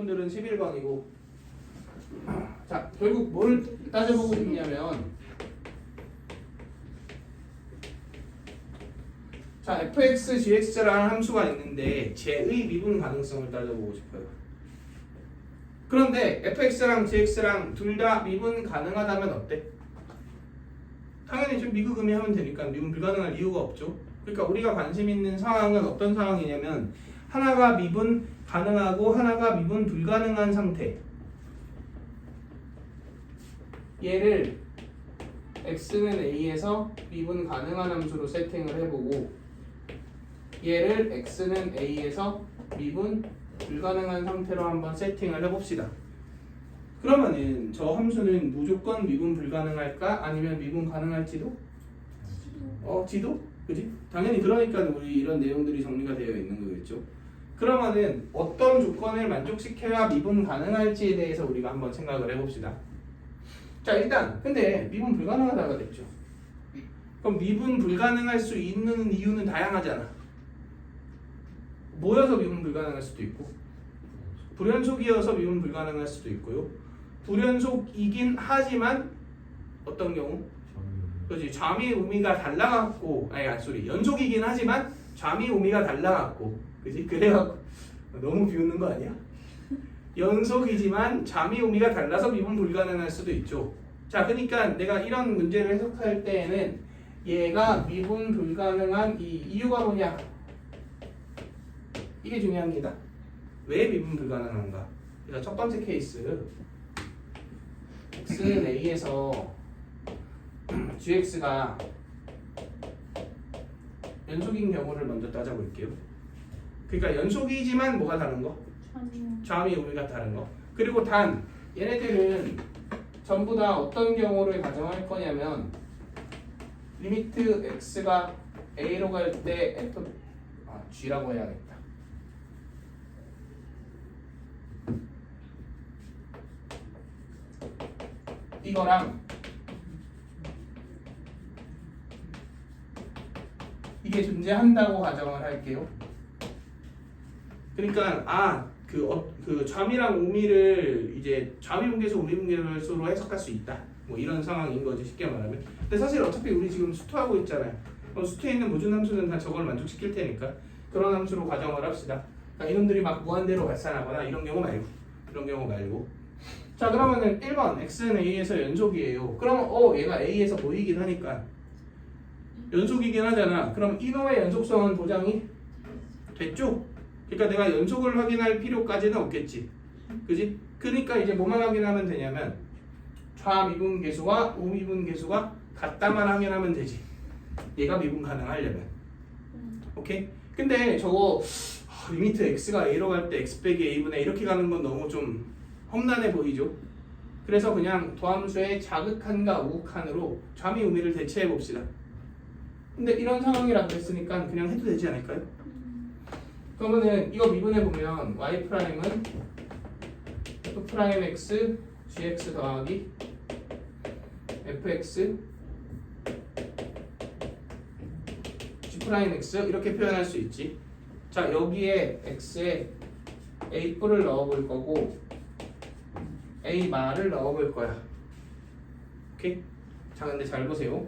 분들은 11번이고. 자 결국 뭘 따져보고 싶냐면 자 fx, gx라는 함수가 있는데 쟤의 미분 가능성을 따져보고 싶어요. 그런데 fx랑 gx랑 둘 다 미분 가능하다면 어때? 당연히 좀 미국음이 하면 되니까 미분 불가능할 이유가 없죠. 그러니까 우리가 관심 있는 상황은 어떤 상황이냐면 하나가 미분 가능하고 하나가 미분 불가능한 상태. 얘를 x는 a에서 미분 가능한 함수로 세팅을 해보고 얘를 x는 a에서 미분 불가능한 상태로 한번 세팅을 해봅시다. 그러면은 저 함수는 무조건 미분 불가능할까 아니면 미분 가능할지도? 어, 지도? 그지? 당연히 그러니까 우리 이런 내용들이 정리가 되어 있는 거겠죠. 그러면은 어떤 조건을 만족시켜야 미분 가능할지에 대해서 우리가 한번 생각을 해봅시다. 자 일단 근데 미분 불가능하다가 됐죠. 그럼 미분 불가능할 수 있는 이유는 다양하잖아. 모여서 미분 불가능할 수도 있고 불연속이어서 미분 불가능할 수도 있고요. 불연속이긴 하지만 어떤 경우? 그렇지 좌미 우미가 달라갖고 아니 소리 연속이긴 하지만 좌미 우미가 달라갖고 그지 그래갖고 너무 비웃는 거 아니야? 연속이지만 좌미 우미가 달라서 미분 불가능할 수도 있죠. 자 그러니까 내가 이런 문제를 해석할 때에는 얘가 미분 불가능한 이 이유가 뭐냐? 이게 중요합니다. 왜 미분 불가능한가? 그래서 첫 번째 케이스 x는 a에서 gx가 연속인 경우를 먼저 따져볼게요. 그러니까 연속이지만 뭐가 다른 거? 좌미 우미가 다른 거. 그리고 단 얘네들은 전부 다 어떤 경우를 가정할 거냐면 리미트 x가 a로 갈 때 f 아, g라고 해야겠다. 이거랑 이게 존재한다고 가정을 할게요. 그러니까 아그 어, 그 좌미랑 우미를 이제 좌미 분계수, 우미 분계수로 해석할 수 있다. 뭐 이런 상황인 거지 쉽게 말하면. 근데 사실 어차피 우리 지금 수투하고 있잖아요. 그럼 수투에 있는 모든 함수는 다 저걸 만족시킬 테니까 그런 함수로 가정을 합시다. 그러니까 이놈들이 막 무한대로 발산하거나 이런 경우 말고 이런 경우 말고. 자 그러면은 1번 x는 a에서 연속이에요. 그러면 어 얘가 a에서 보이긴 하니까 연속이긴 하잖아. 그럼 이놈의 연속성은 보장이 됐죠? 그러니까 내가 연속을 확인할 필요까지는 없겠지. 그지? 그러니까 이제 뭐만 확인하면 되냐면 좌미분 계수와 우미분 계수가 같다만 확인하면 되지. 얘가 미분 가능하려면. 오케이? 근데 저거 하, 리미트 x가 a로 갈 때 x 빼기 a분의 이렇게 가는 건 너무 좀 험난해 보이죠? 그래서 그냥 도함수의 자극한과 우극한으로 좌미 우미를 대체해 봅시다. 근데 이런 상황이라 그랬으니까 그냥 해도 되지 않을까요? 그러면은 이거 미분해 보면 y 프라임은 f 프라임 x gx 더하기 fx g 프라임 x 이렇게 표현할 수 있지. 자 여기에 x에 a 뿔을 넣어볼 거고 a 말을 넣어볼 거야. 오케이? 자 근데 잘 보세요.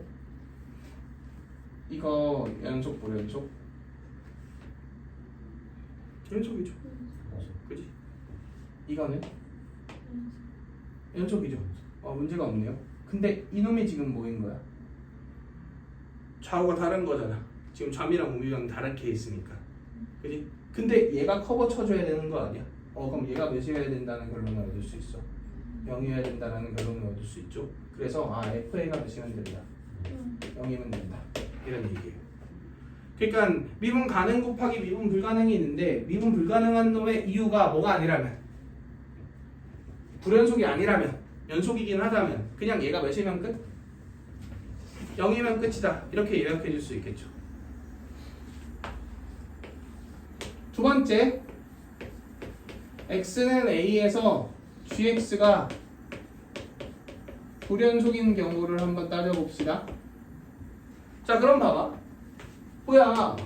이거 연속 불연속? 연속이죠. 그지? 이거는 연속이죠. 어 문제가 없네요. 근데 이놈이 지금 뭐인 거야? 좌우가 다른 거잖아. 지금 좌미랑 우미랑 다르게 있으니까. 그지? 근데 얘가 커버 쳐줘야 되는 거 아니야? 어 그럼 얘가 몇이어야 된다는 결론을 얻을 수 있어. 0이어야 된다는 결론을 얻을 수 있죠. 그래서 아 FA가 몇이면 된다. 0이면 된다. 이런 얘기예요. 그러니까 미분 가능 곱하기 미분 불가능이 있는데 미분 불가능한 놈의 이유가 뭐가 아니라면 불연속이 아니라면 연속이긴 하다면 그냥 얘가 몇이면 끝? 0이면 끝이다. 이렇게 요약해 줄 수 있겠죠. 두 번째 x는 a에서 gx가 불연속인 경우를 한번 따져봅시다. 자 그럼 봐봐 뭐야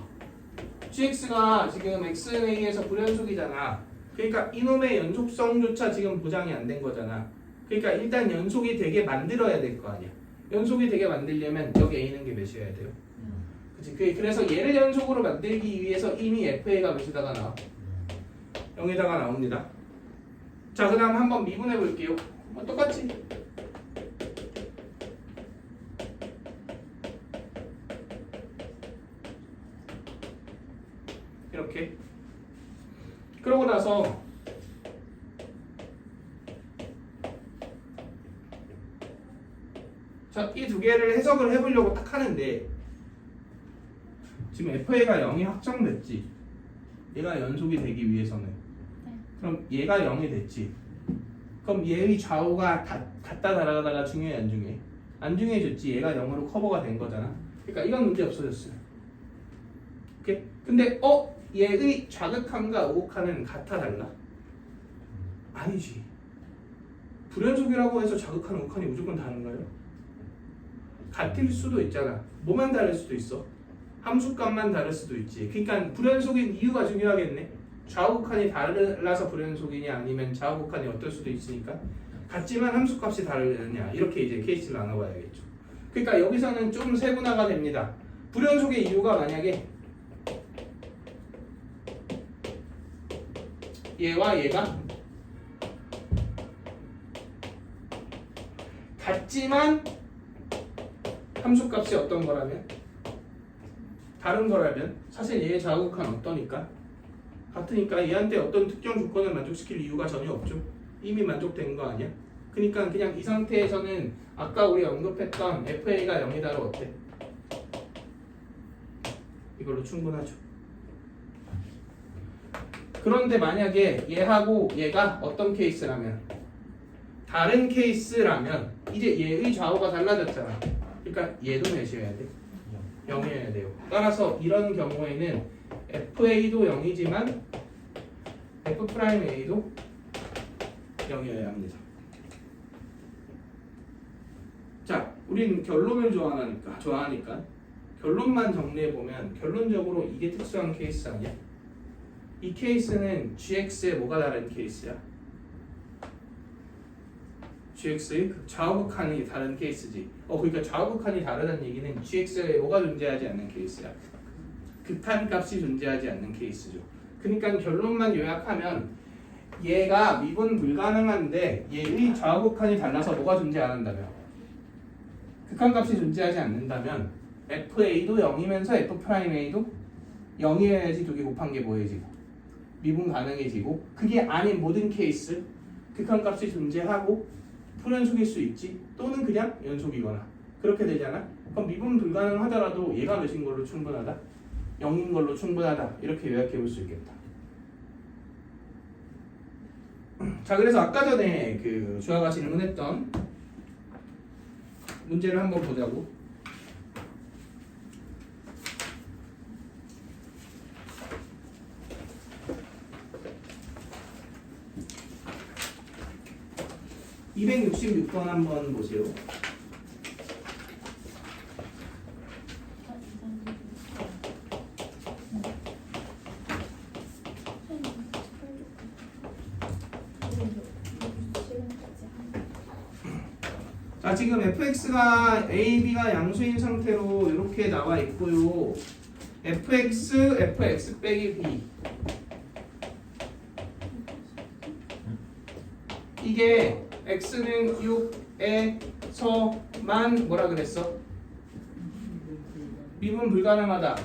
gx가 지금 x는 a에서 불연속이잖아 그러니까 이놈의 연속성조차 지금 보장이 안 된 거잖아. 그러니까 일단 연속이 되게 만들어야 될 거 아니야. 연속이 되게 만들려면 여기 A는 게 몇이어야 돼요? 그치? 그- 그래서 얘를 연속으로 만들기 위해서 이미 FA가 몇에다가 나와? 0에다가 나옵니다. 자, 그 다음 한번 미분해 볼게요. 어, 똑같지? 나서 자, 이 두 개를 해석을 해보려고 딱 하는데 지금 FA가 0이 확정됐지. 얘가 연속이 되기 위해서는. 그럼 얘가 0이 됐지. 그럼 얘의 좌우가 다, 같다 달아가다가 중요해 안 중요해? 안 중요해졌지. 얘가 0으로 커버가 된 거잖아. 그러니까 이건 문제 없어졌어요. 오케이? 근데 어? 얘의 좌극함과 우극함은 같아 달라? 아니지. 불연속이라고 해서 좌극한 우극함이 무조건 다른가요? 같을 수도 있잖아. 뭐만 다를 수도 있어. 함수값만 다를 수도 있지. 그러니까 불연속인 이유가 중요하겠네. 좌우극한이 달라서 불연속이냐 아니면 좌우극한이 어떨 수도 있으니까 같지만 함수값이 다르느냐 이렇게 이제 케이스를 나눠봐야겠죠. 그러니까 여기서는 좀 세분화가 됩니다. 불연속의 이유가 만약에 얘와 얘가 같지만 함수값이 어떤 거라면 다른 거라면 사실 얘의 좌우극한 어떠니까 같으니까 얘한테 어떤 특정 조건을 만족시킬 이유가 전혀 없죠. 이미 만족된 거 아니야? 그러니까 그냥 이 상태에서는 아까 우리 언급했던 FA가 0이다로 어때? 이걸로 충분하죠. 그런데 만약에 얘하고 얘가 어떤 케이스라면 다른 케이스라면 이제 얘의 좌우가 달라졌잖아. 그러니까 얘도 몇이어야 돼? 0이어야 돼요. 따라서 이런 경우에는 FA도 0이지만 F'A도 0이어야 합니다. 자, 우린 결론을 좋아하니까, 좋아하니까 결론만 정리해 보면 결론적으로 이게 특수한 케이스 아니야? 이 케이스는 GX의 뭐가 다른 케이스야? GX의 그 좌우극한이 다른 케이스지. 어, 그러니까 좌우극한이 다르다는 얘기는 GX에 뭐가 존재하지 않는 케이스야. 극한 값이 존재하지 않는 케이스죠. 그러니까 결론만 요약하면 얘가 미분 불가능한데 얘의 좌우극한이 달라서 뭐가 존재 안 한다면 극한 값이 존재하지 않는다면 FA도 0이면서 F'A도 0이어야지 두 개 곱한 게 뭐해지고 미분 가능해지고 그게 아닌 모든 케이스 극한 값이 존재하고 풀연속일 수 있지 또는 그냥 연속이거나 그렇게 되잖아. 그럼 미분 불가능하더라도 얘가 몇인 걸로 충분하다? 0인 걸로 충분하다. 이렇게 요약해 볼 수 있겠다. 자 그래서 아까 전에 그 주아가 질문했던 문제를 한번 보자고 (266번) 한번 보세요. 자 지금 fx가 a, b가 양수인 상태로 이렇게 나와 있고요. fx, fx 빼기 b 이게 x는 6에서만 뭐라 그랬어? 미분 불가능하다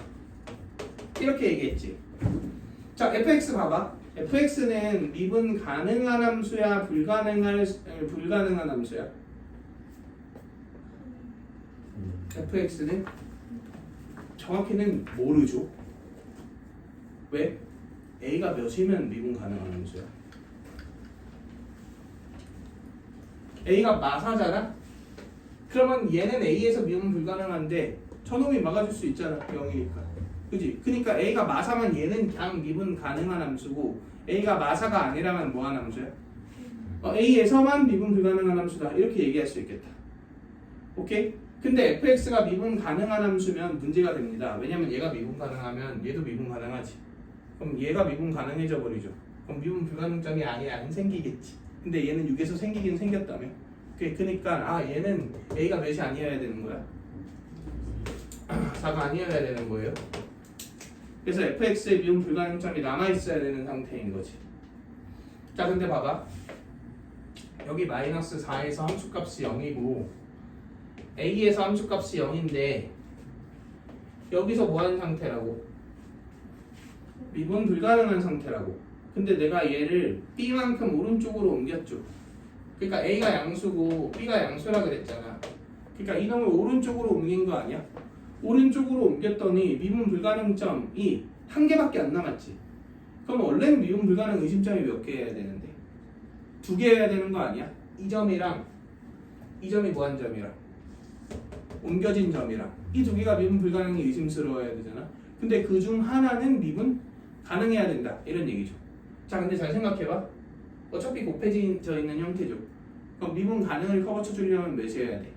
이렇게 얘기했지. 자 fx 봐봐. fx는 미분 가능한 함수야 불가능한 불가능한 함수야? fx는 정확히는 모르죠. 왜? a가 몇이면 미분 가능한 함수야? A가 마사잖아? 그러면 얘는 a에서 미분 불가능한데 저놈이 막아줄 수 있잖아 0이니까 그지? 그러니까 a가 마사면 얘는 그냥 미분 가능한 함수고 a가 마사가 아니라면 뭐한 함수야? 어, a에서만 미분 불가능한 함수다 이렇게 얘기할 수 있겠다 오케이? 근데 fx가 미분 가능한 함수면 문제가 됩니다. 왜냐면 얘가 미분 가능하면 얘도 미분 가능하지. 그럼 얘가 미분 가능해져 버리죠. 그럼 미분 불가능점이 아예 안 생기겠지. 근데 얘는 6에서 생기긴 생겼다며. 그- 그러니까 아 얘는 a가 몇이 아니어야 되는 거야? 4가 아니어야 되는 거예요. 그래서 fx의 미분 불가능 점이 남아 있어야 되는 상태인 거지. 자 근데 봐봐. 여기 마이너스 4에서 함수값이 0이고 a에서 함수값이 0인데 여기서 뭐 하는 상태라고? 미분 불가능한 상태라고. 근데 내가 얘를 b만큼 오른쪽으로 옮겼죠. 그러니까 a가 양수고 b가 양수라 그랬잖아. 그러니까 이놈을 오른쪽으로 옮긴 거 아니야? 오른쪽으로 옮겼더니 미분 불가능점이 한 개밖에 안 남았지. 그럼 원래는 미분 불가능 의심점이 몇개 해야 되는데? 두개 해야 되는 거 아니야? 이 점이랑 이 점이 무한 점이랑 옮겨진 점이랑 이 두 개가 미분 불가능이 의심스러워야 되잖아. 근데 그 중 하나는 미분 가능해야 된다. 이런 얘기죠. 자, 근데 잘 생각해봐. 어차피 곱해져 있는 형태죠. 그럼 미분 가능을 커버쳐 주려면 몇이어야 돼?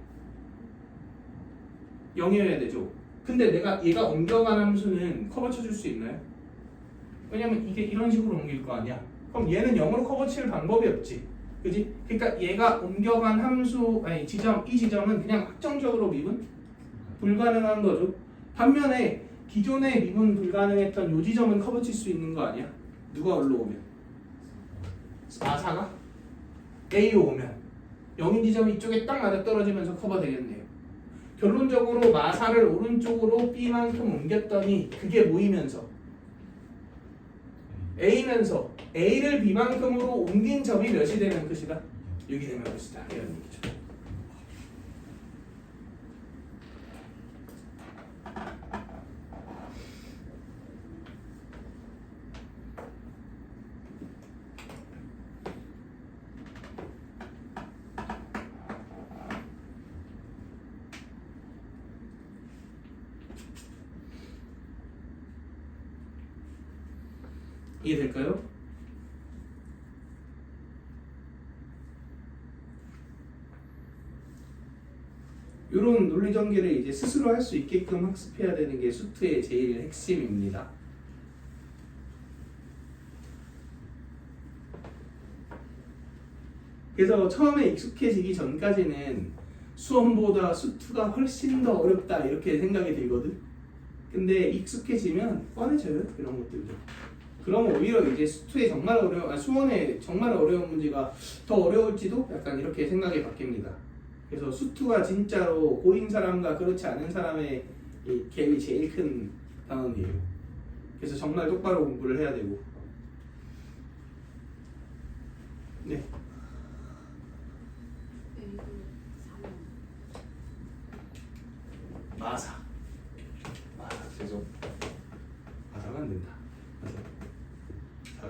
0이어야 되죠. 근데 내가 얘가 옮겨간 함수는 커버쳐 줄 수 있나요? 왜냐면 이게 이런 식으로 옮길 거 아니야. 그럼 얘는 0으로 커버 칠 방법이 없지. 그지? 그러니까 얘가 옮겨간 함수 아니 지점 이 지점은 그냥 확정적으로 미분 불가능한 거죠. 반면에 기존에 미분 불가능했던 요 지점은 커버 칠 수 있는 거 아니야? 누가 올라오면? 마사가 A로 오면 0인 지점이 이쪽에 딱 맞아 떨어지면서 커버 되겠네요. 결론적으로 마사를 오른쪽으로 B만큼 옮겼더니 그게 모이면서 A면서 A를 B만큼으로 옮긴 점이 몇이 되면 끝이다? 6이 되면 끝이다. 이런 얘기죠. 이해될까요? 이런 논리 전개를 이제 스스로 할 수 있게끔 학습해야 되는 게 수트의 제일 핵심입니다. 그래서 처음에 익숙해지기 전까지는 수험보다 수트가 훨씬 더 어렵다 이렇게 생각이 들거든. 근데 익숙해지면 뻔해져요 그런 것들도. 그럼 오히려 이제 수투에 정말 어려운 아, 수원에 정말 어려운 문제가 더 어려울지도 약간 이렇게 생각이 바뀝니다. 그래서 수투가 진짜로 고인 사람과 그렇지 않은 사람의 이 갭이 제일 큰 단원이에요. 그래서 정말 똑바로 공부를 해야 되고. 네. 마사. 마사 죄송. 마사가 안 된다.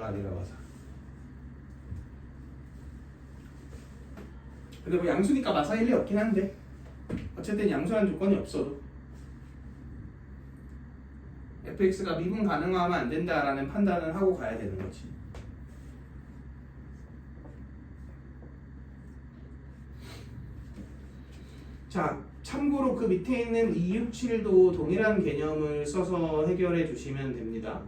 아니라 마사. 근데 뭐 양수니까 마사 일리 없긴 한데 어쨌든 양수라는 조건이 없어도 fx가 미분 가능하면 안 된다라는 판단을 하고 가야 되는 거지. 자, 참고로 그 밑에 있는 267도 동일한 개념을 써서 해결해 주시면 됩니다.